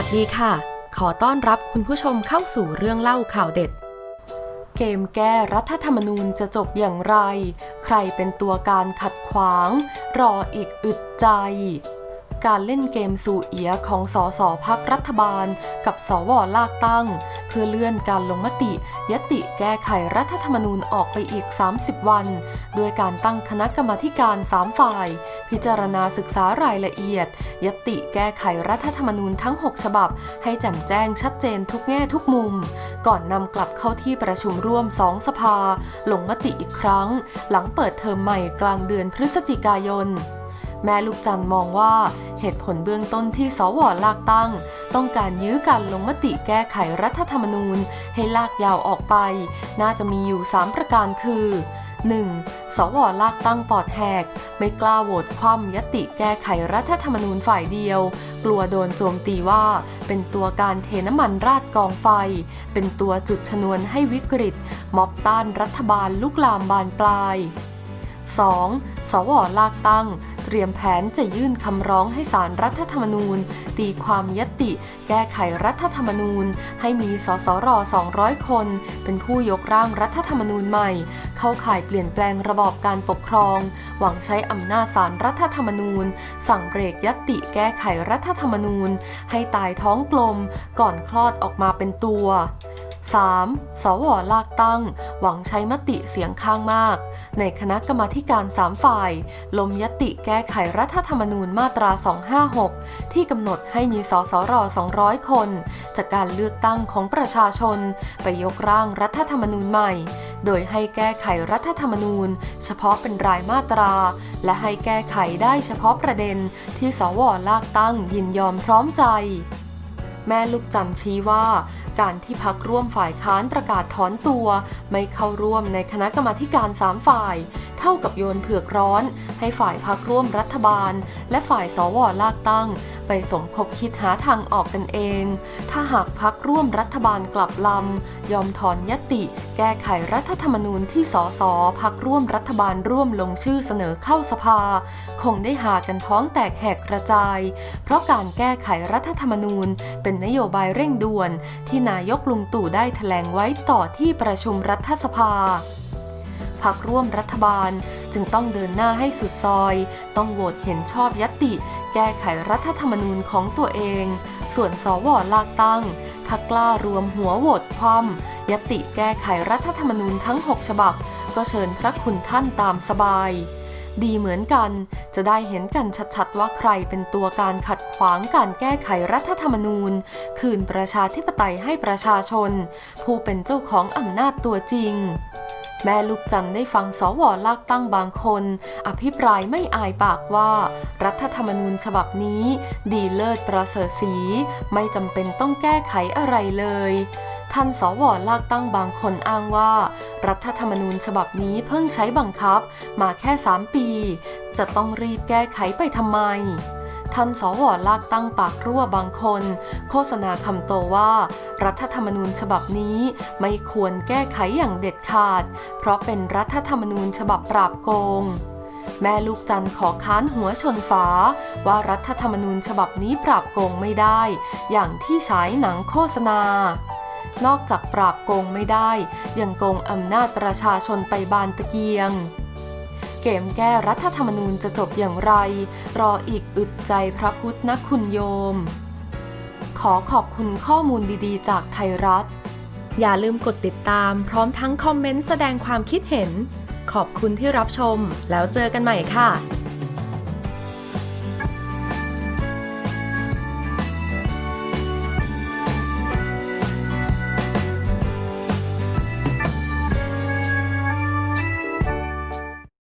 ัสดีค่ะ ขอต้อนรับคุณผู้ชมเข้าสู่เรื่องเล่าข่าวเด็ด เกมแก้รัฐธรรมนูญจะจบอย่างไร ใครเป็นตัวการขัดขวาง รออีกอึดใจ การเล่นเกมสู่เอียของสสพักรัฐบาล กับสวลากตั้ง เพื่อเลื่อนการลงมติ ยติแก้ไขรัฐธรรมนูญออกไปอีก 30 วัน ด้วยการตั้งคณะกรรมาการ 3 ฝ่าย พิจารณาศึกษารายละเอียด ยติแก้ไขรัฐธรรมนูญทั้ง 6 ฉบับ ให้แจ่มแจ้งชัดเจนทุกแง่ทุกมุม ก่อนนำกลับเข้าที่ประชุมร่วม2สภา ลงมติอีกครั้ง หลังเปิดเทอมใหม่กลางเดือนพฤศจิกายน แม่ลูกจันมองว่าเหตุผลเบื้องต้นที่สวลากตั้ง ต้องการยื้อการลงมติแก้ไขรัฐธรรมนูญ ให้ลากยาวออกไป น่าจะมีอยู่ 3 ประการคือ 1. สวลากตั้งปอดแหก ไม่กล้าโหวตคว่ำยติแก้ไขรัฐธรรมนูญฝ่ายเดียว กลัวโดนโจมตีว่า เป็นตัวการเทน้ำมันราดกองไฟ เป็นตัวจุดชนวนให้วิกฤต ม็อบต้านรัฐบาลลุกลามบานปลาย 2. สวลากตั้ง เตรียมแผนจะยื่นคำร้องให้สารรัฐธรรมนูญ ตีความยติ แก้ไขรัฐธรรมนูญ ให้มีสสร 200 คน เป็นผู้ยกร่างรัฐธรรมนูญใหม่ เข้าข่ายเปลี่ยนแปลงระบอบการปกครอง หวังใช้อำนาจสารรัฐธรรมนูญ สั่งเบรกยติแก้ไขรัฐธรรมนูญ ให้ตายท้องกลม ก่อนคลอดออกมาเป็นตัว 3. สวลากตั้ง หวังใช้มติเสียงข้างมาก ในคณะกรรมาการ 3 ฝ่าย ลมยติแก้ไขรัฐธรรมนูญมาตรา 256 ที่กำหนดให้มีสสร 200 คน จากการเลือกตั้งของประชาชน ไปยกร่างรัฐธรรมนูญใหม่ โดยให้แก้ไขรัฐธรรมนูญ เฉพาะเป็นรายมาตรา และให้แก้ไขได้เฉพาะประเด็นที่สวลากตั้งยินยอมพร้อมใจแม่ลูกจันชี้ว่า การที่พักร่วมฝ่ายค้านประกาศถอนตัว ไม่เข้าร่วมในคณะกรรมาการสามฝ่าย เท่ากับโยนเผือกร้อน ให้ฝ่ายพักร่วมรัฐบาล และฝ่ายสวลากตั้ง ไปสมคบคิดหาทางออกกันเอง ถ้าหากพักร่วมรัฐบาลกลับลำ ยอมถอนยติ แก้ไขรัฐธรรมนูญที่สสพักร่วมรัฐบาลร่วมลงชื่อเสนอเข้าสภา คงได้หากันท้องแตกแหกกระจาย เพราะการแก้ไขรัฐธรรมนูญ เป็นนโยบายเร่งด่วนที่นายกลุงตู่ได้แถลงไว้ต่อที่ประชุมรัฐสภาพักร่วมรัฐบาลจึงต้องเดินหน้าให้สุดซอย ต้องโหวตเห็นชอบยติ แก้ไขรัฐธรรมนูญของตัวเอง ส่วนสวลากตั้งถ้ากล้ารวมหัวโหวตคว่ำยติแก้ไขรัฐธรรมนูญทั้ง 6 ฉบับ ก็เชิญพระคุณท่านตามสบาย ดีเหมือนกัน จะได้เห็นกันชัดๆ ว่าใครเป็นตัวการขัดขวางการแก้ไขรัฐธรรมนูญ คืนประชาธิปไตยให้ประชาชน ผู้เป็นเจ้าของอำนาจตัวจริงแม่ลูกจันได้ฟังสวลากตั้งบางคน อภิปรายไม่อายปากว่า รัฐธรรมนูญฉบับนี้ ดีเลิศประเสริฐสี ไม่จำเป็นต้องแก้ไขอะไรเลย ท่านสวลากตั้งบางคนอ้างว่า รัฐธรรมนูญฉบับนี้เพิ่งใช้บังคับ มาแค่ 3 ปี จะต้องรีบแก้ไขไปทำไมท่านสวลากตั้งปากรั่วบางคน โฆษณาคำโตว่า รัฐธรรมนูญฉบับนี้ไม่ควรแก้ไขอย่างเด็ดขาด เพราะเป็นรัฐธรรมนูญฉบับปราบโกง แม่ลูกจันทร์ขอค้านหัวชนฝา ว่ารัฐธรรมนูญฉบับนี้ปราบโกงไม่ได้ อย่างที่ฉายหนังโฆษณา นอกจากปราบโกงไม่ได้ ยังโกงอำนาจประชาชนไปบานตะเกียง เกมแก้รัฐธรรมนูญจะจบอย่างไร รออีกอึดใจพระพุทธนะคุณโยม ขอขอบคุณข้อมูลดีๆ จากไทยรัฐ อย่าลืมกดติดตามพร้อมทั้งคอมเมนต์แสดงความคิดเห็น ขอบคุณที่รับชมแล้วเจอกันใหม่ค่ะ